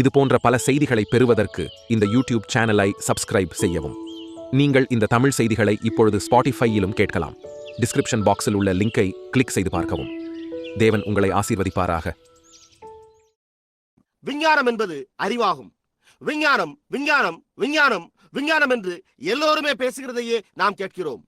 இது போன்ற பல செய்திகளை பெறுவதற்கு இந்த யூடியூப் சேனலை சப்ஸ்கிரைப் செய்யவும். நீங்கள் இந்த தமிழ் செய்திகளை இப்பொழுது ஸ்பாட்டிஃபையிலும் கேட்கலாம். டிஸ்கிரிப்ஷன் பாக்ஸில் உள்ள லிங்கை கிளிக் செய்து பார்க்கவும். தேவன் உங்களை ஆசீர்வதிப்பாராக. விஞ்ஞானம் என்பது அறிவாகும். விஞ்ஞானம் விஞ்ஞானம் விஞ்ஞானம் விஞ்ஞானம் என்று எல்லோருமே பேசுகிறதையே நாம் கேட்கிறோம்.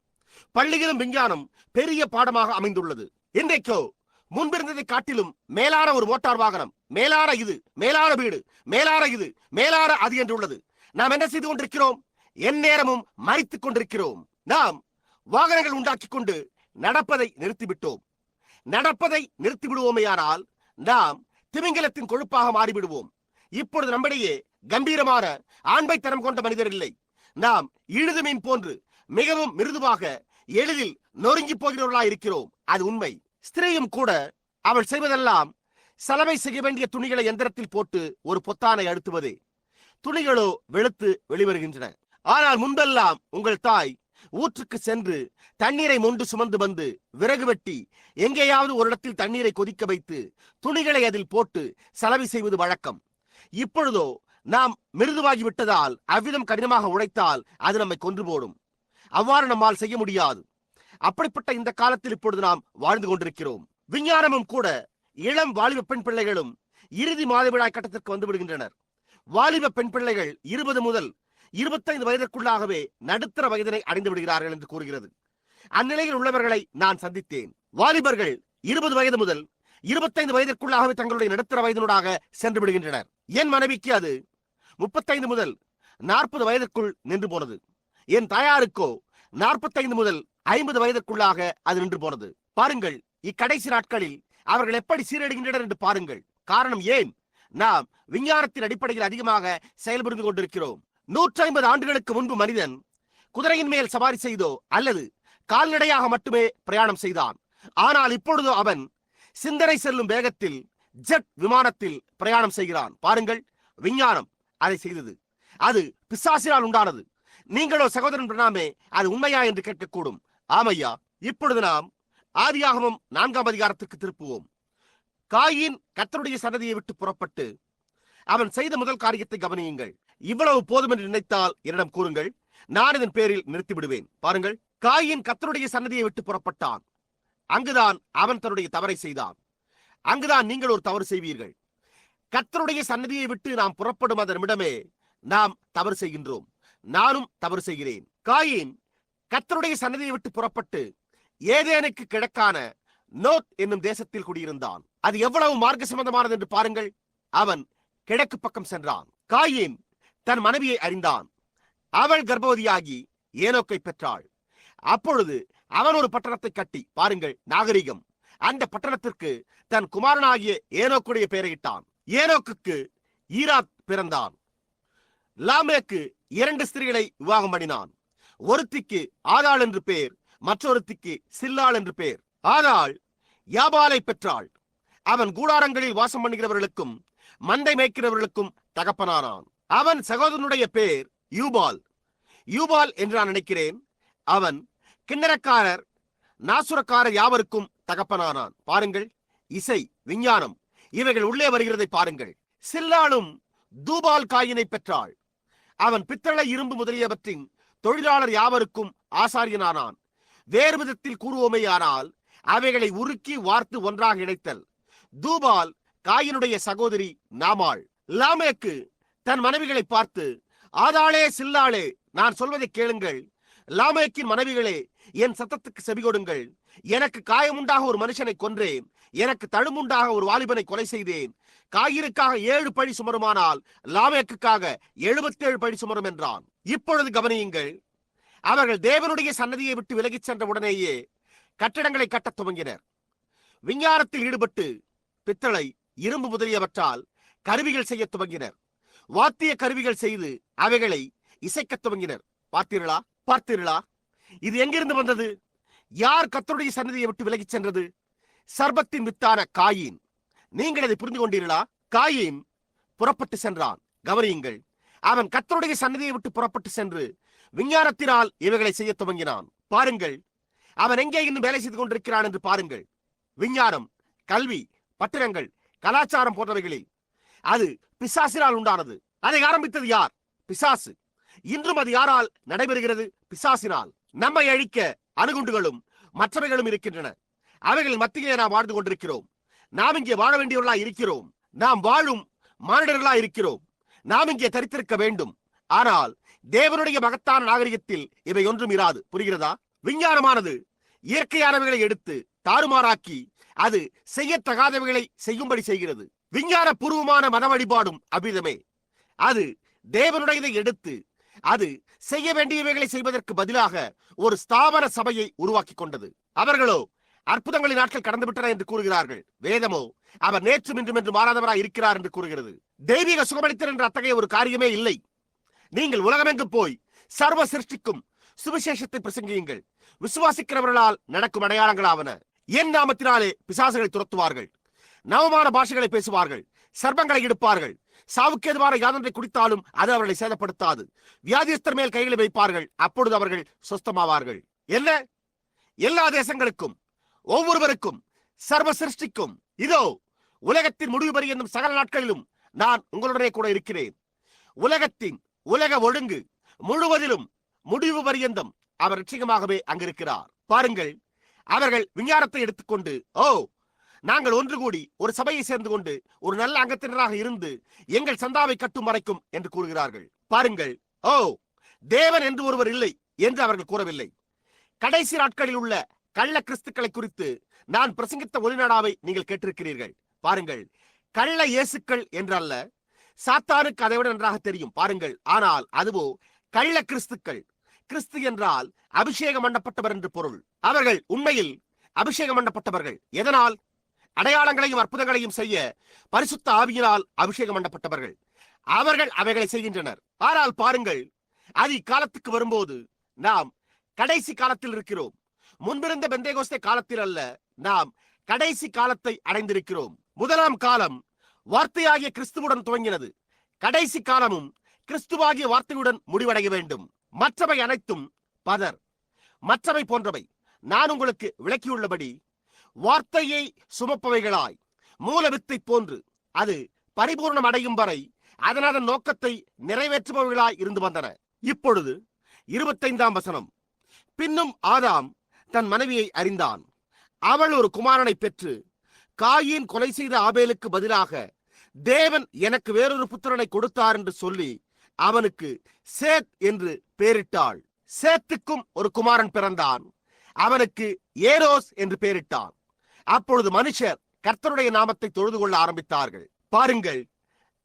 பள்ளியிலும் விஞ்ஞானம் பெரிய பாடமாக அமைந்துள்ளது. இன்றைக்கோ முன்பிருந்ததை காட்டிலும் மேலான ஒரு மோட்டார் வாகனம். மேலான இது மேலான வீடு மேலான இது மேலான அது என்று உள்ளது நாம் என்ன செய்து கொண்டிருக்கிறோம்? எந்நேரமும் மறித்துக் கொண்டிருக்கிறோம். நாம் வாகனங்கள் உண்டாக்கிக் கொண்டு நடப்பதை நிறுத்திவிட்டோம். நடப்பதை நிறுத்தி விடுவோமேயானால் நாம் திமிங்கலத்தின் கொழுப்பாக மாறிவிடுவோம். இப்பொழுது நம்மிடையே கம்பீரமான ஆண்மைத்தனம் கொண்ட மனிதர் இல்லை. நாம் இழுது மீன் போன்று மிகவும் மிருதுவாக எளிதில் நொறுங்கி போகிறவர்களாய் இருக்கிறோம் அது உண்மை. ஸ்திரீயும் கூட அவள் செய்வதெல்லாம் சலவை செய்ய வேண்டிய துணிகளை எந்திரத்தில் போட்டு ஒரு பொத்தானை அழுத்துவதே. துணிகளோ வெளுத்து வெளிவருகின்றன. ஆனால் முன்பெல்லாம் உங்கள் தாய் ஊற்றுக்கு சென்று தண்ணீரை மொண்டு சுமந்து வந்து விறகு வெட்டி எங்கேயாவது ஒரு இடத்தில் தண்ணீரை கொதிக்க வைத்து துணிகளை அதில் போட்டு சலவை செய்வது வழக்கம். இப்பொழுதோ நாம் மிருதுவாகி விட்டதால் அவ்விதம் கடினமாக உழைத்தால் அது நம்மை கொன்று போடும். அவ்வாறு நம்மால் செய்ய முடியாது. அப்படிப்பட்ட இந்த காலத்தில் இப்பொழுது நாம் வாழ்ந்து கொண்டிருக்கிறோம். விஞ்ஞானமும் கூட இளம் வாலிப பெண் பிள்ளைகளும் இறுதி மாதவிடாய் கட்டத்திற்கு வந்து விடுகின்றனர். வாலிப பெண் பிள்ளைகள் இருபது முதல் இருபத்தைந்து வயதிற்குள்ளாகவே நடுத்தர வயதினை அடைந்து விடுகிறார்கள் என்று கூறுகிறது. அந்நிலையில் உள்ளவர்களை நான் சந்தித்தேன். வாலிபர்கள் இருபது வயது முதல் இருபத்தைந்து வயதிற்குள்ளாகவே தங்களுடைய நடுத்தர வயதினூடாக சென்று விடுகின்றனர். என் மனைவிக்கு அது முப்பத்தைந்து முதல் நாற்பது வயதிற்குள் நின்று போனது. என் தாயாருக்கோ நாற்பத்தைந்து முதல் ஐம்பது வயதுக்குள்ளாக அது நின்று போனது. பாருங்கள் இக்கடைசி நாட்களில் அவர்கள் எப்படி சீரடைகின்றனர் என்று பாருங்கள். காரணம் ஏன்? நாம் விஞ்ஞானத்தின் அடிப்படையில் அதிகமாக செயல்புரிந்து கொண்டிருக்கிறோம். நூற்றி ஐம்பது ஆண்டுகளுக்கு முன்பு மனிதன் குதிரையின் மேல் சவாரி செய்தோ அல்லது கால்நடையாக மட்டுமே பிரயாணம் செய்தான். ஆனால் இப்பொழுதோ அவன் சிந்தனை செல்லும் வேகத்தில் ஜெட் விமானத்தில் பிரயாணம் செய்கிறான். பாருங்கள் விஞ்ஞானம் அதை செய்தது. அது பிசாசினால் உண்டானது. நீங்களோ சகோதரன் பிரணாமே அது உண்மையா என்று கேட்கக்கூடும். ஆமையா இப்பொழுது நாம் ஆதியாகமும் நான்காம் அதிகாரத்திற்கு திருப்புவோம். காயின் கத்தருடைய சன்னதியை விட்டு புறப்பட்டு அவன் செய்த முதல் காரியத்தை கவனியுங்கள். இவ்வளவு போதும் என்று நினைத்தால் என்னிடம் கூறுங்கள். நான் இதன் பேரில் நிறுத்திவிடுவேன். பாருங்கள் காயின் கத்தருடைய சன்னதியை விட்டு புறப்பட்டான். அங்குதான் அவன் தன்னுடைய தவறை செய்தான். அங்குதான் நீங்கள் ஒரு தவறு செய்வீர்கள். கத்தருடைய சன்னதியை விட்டு நாம் புறப்படும் அந்த நிமிடமே நாம் தவறு செய்கின்றோம். நானும் தவறு செய்கிறேன். காயின் கத்தருடைய சன்னதியை விட்டு புறப்பட்டு ஏதேனுக்கு கிழக்கான நோத் என்னும் தேசத்தில் குடியிருந்தான். அது எவ்வளவு மார்க்க சம்பந்தமானது என்று பாருங்கள். அவன் கிழக்கு பக்கம் சென்றான். காயின் தன் மனைவியை அறிந்தான். அவள் கர்ப்பவதியாகி ஏனோக்கை பெற்றாள். அப்பொழுது அவன் ஒரு பட்டணத்தை கட்டி பாருங்கள் நாகரிகம். அந்த பட்டணத்திற்கு தன் குமாரனாகிய ஏனோக்குடைய பெயரையிட்டான். ஏனோக்குக்கு ஈராத் பிறந்தான். லாமேக்கு இரண்டு ஸ்திரீகளை விவாகம் பண்ணினான். ஒருத்திக்கு ஆதாள் என்று பேர் மற்றொருத்திக்கு சில்லாள் என்று பெயர் ஆதாள் யாபாலை பெற்றாள். அவன் கூடாரங்களில் வாசம் பண்ணுகிறவர்களுக்கும் மந்தை மேய்க்கிறவர்களுக்கும் தகப்பனானான். அவன் சகோதரனுடைய பேர் யூபால். யூபால் என்று நான் நினைக்கிறேன். அவன் கிண்ணறக்காரர் நாசுரக்காரர் யாவருக்கும் தகப்பனானான். பாருங்கள் இசை விஞ்ஞானம் இவைகள் உள்ளே வருகிறதை பாருங்கள். சில்லாளும் தூபால் காயினை பெற்றாள். அவன் பித்தளை இரும்பு முதலியவற்றின் தொழிலாளர் யாவருக்கும் ஆசாரியனானான். வேறு விதத்தில் கூறுவோமேயானால் அவைகளை உருக்கி வார்த்து ஒன்றாக இணைத்தல். தூபால் காயினுடைய சகோதரி நாமாள். லாமேக்கு தன் மனைவிகளை பார்த்து ஆதாளே சில்லாளே நான் சொல்வதை கேளுங்கள். லாமேக்கின் மனைவிகளே என் சத்தத்துக்கு செவிகொடுங்கள் எனக்கு காயமுண்டாக ஒரு மனுஷனை கொன்றேன். எனக்கு தழுமுண்டாக ஒரு வாலிபனை கொலை செய்தேன். காயினுக்காக ஏழு பழி சுமருமானால் லாமேக்குக்காக எழுபத்தேழு பழி சுமரும் என்றான். இப்பொழுது கவனியுங்கள் அவர்கள் தேவனுடைய சன்னதியை விட்டு விலகிச் சென்ற உடனேயே கட்டிடங்களை கட்டத் துவங்கினர். விஞ்ஞானத்தில் ஈடுபட்டு பித்தளை இரும்பு முதலியவற்றால் கருவிகள் செய்ய துவங்கினர். வாத்திய கருவிகள் செய்து அவைகளை இசைக்கத் துவங்கினர். பார்த்தீர்களா? பார்த்தீர்களா? இது எங்கிருந்து வந்தது? யார் கத்தருடைய சன்னதியை விட்டு விலகிச் சென்றது? சர்பத்தின் வித்தான காயின். நீங்கள் அதை புரிந்து கொண்டீர்களா? காயின் புறப்பட்டு சென்றான். கவனியுங்கள். அவன் கத்தருடைய சன்னதியை விட்டு புறப்பட்டு சென்று விஞ்ஞானத்தினால் இவைகளை செய்ய துவங்கினான். பாருங்கள் அவன் எங்கே இன்னும் வேலை செய்து கொண்டிருக்கிறான் என்று பாருங்கள். விஞ்ஞானம் கல்வி பத்திரங்கள் கலாச்சாரம் போன்றவைகளில் அது பிசாசினால் உண்டானது. அதை ஆரம்பித்தது யார்? பிசாசு. இன்றும் அது யாரால் நடைபெறுகிறது? பிசாசினால். நம்மை அழிக்க அணுகுண்டுகளும் மற்றவைகளும் இருக்கின்றன. அவைகளின் மத்தியிலே நாம் வாழ்ந்து கொண்டிருக்கிறோம். நாம் இங்கே வாழ வேண்டியவர்களா இருக்கிறோம். நாம் வாழும் மானிடர்களா இருக்கிறோம். நாம் இங்கே தரித்திருக்க வேண்டும். ஆனால் தேவனுடைய மகத்தான நாகரிகத்தில் இவை ஒன்றும் இராது. புரிகிறதா? விஞ்ஞானமானது இயற்கையானவைகளை எடுத்து தாறுமாறாக்கி அது செய்யத்தகாதவைகளை செய்யும்படி செய்கிறது. விஞ்ஞான பூர்வமான மத வழிபாடும் அபிதமே அது தேவனுடையதை எடுத்து அது செய்ய வேண்டியவைகளை செய்வதற்கு பதிலாக ஒரு ஸ்தாபன சபையை உருவாக்கி கொண்டது. அவர்களோ அற்புதங்களின் நாட்கள் கடந்து விட்டன என்று கூறுகிறார்கள். வேதமோ அவர் நேற்றும் இன்றும் என்று மாறாதவராய் இருக்கிறார் என்று கூறுகிறது. தெய்வீக சுகமளித்தல் என்ற அத்தகைய ஒரு காரியமே இல்லை. நீங்கள் உலகமெங்கு போய் சர்வ சிருஷ்டிக்கும் சுவிசேஷத்தை பிரசங்கியுங்கள். விசுவாசிக்கிறவர்களால் நடக்கும் அடையாளங்களாவன. என் நாமத்தினாலே பிசாசுகளை துரத்துவார்கள். நவமான பாஷைகளை பேசுவார்கள். சர்பங்களை எடுப்பார்கள் சாவுக்கு எதுவான குடித்தாலும் அது அவர்களை சேதப்படுத்தாது. வியாதியஸ்தர் மேல் கைகளை வைப்பார்கள். அப்பொழுது அவர்கள் சொஸ்தமாவார்கள். என்ன? எல்லா தேசங்களுக்கும் ஒவ்வொருவருக்கும் சர்வ சிருஷ்டிக்கும். இதோ உலகத்தின் முடிவு பெறும் சகல நாட்களிலும் நான் உங்களுடனே கூட இருக்கிறேன். உலகத்தின் உலக ஒழுங்கு முழுவதிலும் முடிவு பரியந்தம் அவர் நிச்சயமாகவே அங்கிருக்கிறார். பாருங்கள் அவர்கள் விஞ்ஞானத்தை எடுத்துக்கொண்டு ஓ நாங்கள் ஒன்று கூடி ஒரு சபையை சேர்ந்து கொண்டு ஒரு நல்ல அங்கத்தினராக இருந்து எங்கள் சந்தாவை கட்டும் வரைக்கும் என்று கூறுகிறார்கள். பாருங்கள் ஓ தேவன் என்று ஒருவர் இல்லை என்று அவர்கள் கூறவில்லை. கடைசி நாட்களில் உள்ள கள்ள கிறிஸ்துக்களை குறித்து நான் பிரசங்கித்த ஒளிநாடாவை நீங்கள் கேட்டிருக்கிறீர்கள். பாருங்கள் கள்ள இயேசுக்கள் என்றல்ல. சாத்தானுக்கு அதை விட நன்றாக தெரியும். பாருங்கள். ஆனால் அதுவோ கள்ள கிறிஸ்துக்கள். கிறிஸ்து என்றால் அபிஷேகம் பண்ணப்பட்டவர் என்று பொருள். அவர்கள் உண்மையில் அபிஷேகம் பண்ணப்பட்டவர்கள் எதனால்? அடையாளங்களையும் அற்புதங்களையும் செய்ய பரிசுத்த ஆவியினால் அபிஷேகம் பண்ணப்பட்டவர்கள் அவர்கள் அவைகளை செய்கின்றனர். ஆனால் பாருங்கள். அது இக்காலத்துக்கு வரும்போது நாம் கடைசி காலத்தில் இருக்கிறோம். முன்பிருந்த பெந்தேகோஸ்தே காலத்தில் அல்ல. நாம் கடைசி காலத்தை அடைந்திருக்கிறோம். முதலாம் காலம் வார்த்தையாகிய கிறிஸ்துவுடன் துவங்கினது. கடைசி காலமும் கிறிஸ்துவாகிய வார்த்தையுடன் முடிவடைய வேண்டும். மற்றவை அனைத்தும் பதர். மற்றவை போன்றவை. நான் உங்களுக்கு விளக்கியுள்ளபடி வார்த்தையை சுமப்பவைகளாய் மூலவித்தை போன்று அது பரிபூர்ணம் அடையும் வரை அதன் நோக்கத்தை நிறைவேற்றுபவர்களாய் இருந்து வந்தன. இப்பொழுது இருபத்தைந்தாம் வசனம். பின்னும் ஆதாம் தன் மனைவியை அறிந்தான். அவள் ஒரு குமாரனை பெற்று காயின் கொலை செய்த ஆபேலுக்கு பதிலாக தேவன் எனக்கு வேறொரு புத்திரனை கொடுத்தார் என்று சொல்லி அவனுக்கு சேத் என்று பெயரிட்டாள் சேத்துக்கும் ஒரு குமாரன் பிறந்தான். அவனுக்கு ஏரோஸ் என்று பெயரிட்டான் அப்பொழுது மனுஷர் கர்த்தருடைய நாமத்தை தொழுது கொள்ள ஆரம்பித்தார்கள். பாருங்கள்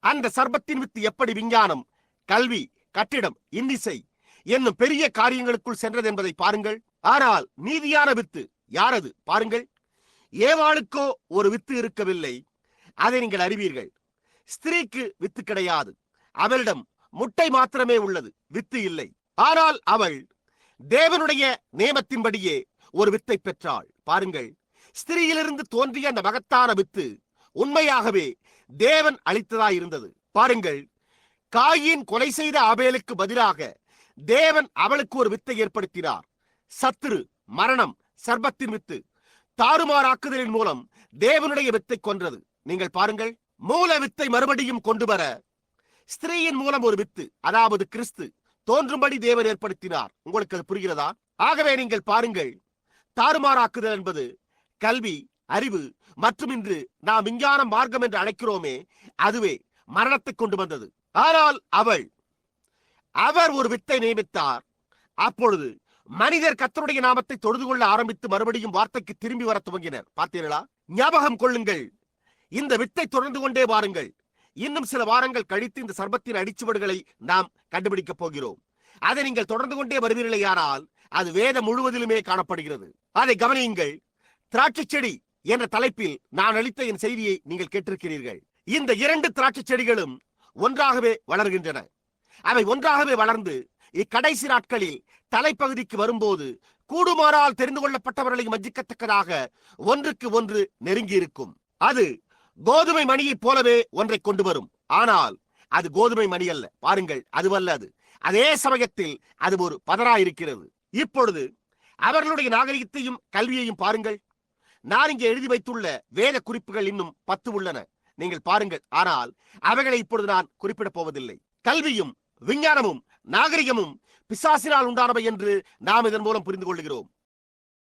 அந்த சர்பத்தின் வித்து எப்படி விஞ்ஞானம் கல்வி கட்டிடம் இன்னிசை என்னும் பெரிய காரியங்களுக்குள் சென்றது என்பதை பாருங்கள். ஆனால் நீதியான வித்து யாரது? பாருங்கள். ஏவாளுக்கோ ஒரு வித்து இருக்கவில்லை. அதை நீங்கள் அறிவீர்கள். ஸ்திரீக்கு வித்து கிடையாது. அவளிடம் முட்டை மாத்திரமே உள்ளது. வித்து இல்லை. ஆனால் அவள் தேவனுடைய நியமத்தின்படியே ஒரு வித்தை பெற்றாள். பாருங்கள். ஸ்திரீயிலிருந்து தோன்றிய அந்த மகத்தான வித்து உண்மையாகவே தேவன் அளித்ததாய் இருந்தது பாருங்கள். காயின் கொலை செய்த அபேலுக்கு பதிலாக தேவன் அவளுக்கு ஒரு வித்தை ஏற்படுத்தினார். சத்துரு மரணம் சர்பத்தின் வித்து. தாறுமாறாக்குதலின் மூலம் தேவனுடைய வித்தை கொன்றது. நீங்கள் பாருங்கள் மூல வித்தை மறுபடியும் கொண்டு வர ஸ்திரீயின் மூலம் ஒரு வித்து அதாவது கிறிஸ்து தோன்றும்படி தேவன் ஏற்படுத்தினார். உங்களுக்கு அது புரிகிறதா? ஆகவே நீங்கள் பாருங்கள் தாறுமாறாக்குதல் என்பது கல்வி அறிவு மற்றும் இன்று நாம் விஞ்ஞான மார்க்கம் என்று அழைக்கிறோமே அதுவே மரணத்தை கொண்டு வந்தது. ஆனால் அவள் அவர் ஒரு வித்தை நியமித்தார். அப்பொழுது மனிதர் கத்தருடைய நாமத்தை தொழுது கொள்ள ஆரம்பித்து மறுபடியும் வார்த்தைக்கு திரும்பி வர துவங்கினர். பார்த்தீர்களா? ஞாபகம் கொள்ளுங்கள். இந்த வித்தை தொடர்ந்து கொண்டே வாருங்கள். இன்னும் சில வாரங்கள் கழித்து இந்த சர்பத்தின் அடிச்சுவடுகளை நாம் கண்டுபிடிக்கப் போகிறோம். அதை நீங்கள் தொடர்ந்து கொண்டே வருவீர்களேயானால் அது வேதம் முழுவதிலுமே காணப்படுகிறது. அதை கவனியுங்கள். திராட்சை செடி என்ற தலைப்பில் நான் அளித்த என் செய்தியை நீங்கள் கேட்டிருக்கிறீர்கள். இந்த இரண்டு திராட்சை செடிகளும் ஒன்றாகவே வளர்கின்றன. அவை ஒன்றாகவே வளர்ந்து இக்கடைசி நாட்களில் தலைப்பகுதிக்கு வரும்போது கூடுமாறால் தெரிந்து கொள்ளப்பட்டவர்களை மஜிக்கத்தக்கதாக ஒன்றுக்கு ஒன்று நெருங்கி இருக்கும் அது கோதுமை மணியைப் போலவே ஒன்றை கொண்டு வரும். ஆனால் அது கோதுமை மணி அல்ல. பாருங்கள் அதுவல்ல அது. அதே சமயத்தில் அது ஒரு பதராயிருக்கிறது. இப்பொழுது அவர்களுடைய நாகரிகத்தையும் கல்வியையும் பாருங்கள். நான் இங்கே எழுதி வைத்துள்ள வேத குறிப்புகள் இன்னும் பத்து உள்ளன. நீங்கள் பாருங்கள். ஆனால் அவைகளை இப்பொழுது நான் குறிப்பிடப் போவதில்லை. கல்வியும் விஞ்ஞானமும் நாகரிகமும் பிசாசினால் உண்டானவை என்று நாம் இதன் மூலம் புரிந்து கொள்கிறோம்